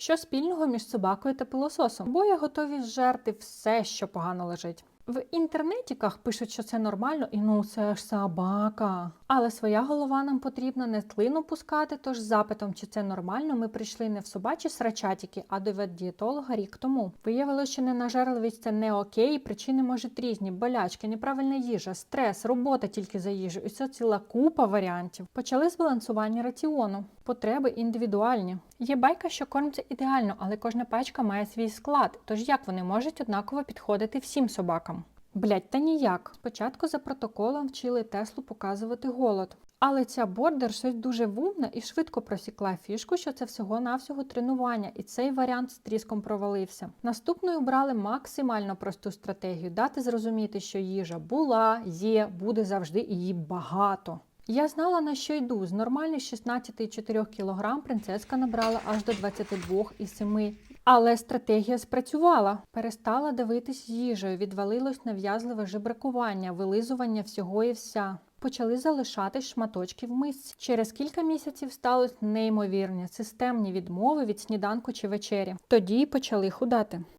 Що спільного між собакою та пилососом? Обоє готові зжерти все, що погано лежить. В інтернетіках пишуть, що це нормально, і ну це ж собака. Але своя голова нам потрібна не тлину пускати. Тож з запитом, чи це нормально, ми прийшли не в собачі срачатіки, а до ветдієтолога рік тому. Виявилося, що ненажерливість це не окей, причини можуть різні: болячки, неправильна їжа, стрес, робота тільки за їжу. І це ціла купа варіантів. Почали з балансування раціону. Потреби індивідуальні. Є байка, що кормиться ідеально, але кожна пачка має свій склад. Тож як вони можуть однаково підходити всім собакам? Блять, та ніяк. Спочатку за протоколом вчили Теслу показувати голод. Але ця бордер щось дуже вумна і швидко просікла фішку, що це всього-навсього тренування, і цей варіант з тріском провалився. Наступною брали максимально просту стратегію дати зрозуміти, що їжа була, є, буде завжди і її багато. Я знала на що йду. З нормальних 16,4 кг принцеска набрала аж до 22,7 але стратегія спрацювала. Перестала дивитись їжею, відвалилось нав'язливе жебракування, вилизування всього і вся. Почали залишати шматочки в мисці. Через кілька місяців сталося неймовірні системні відмови від сніданку чи вечері. Тоді почали худати.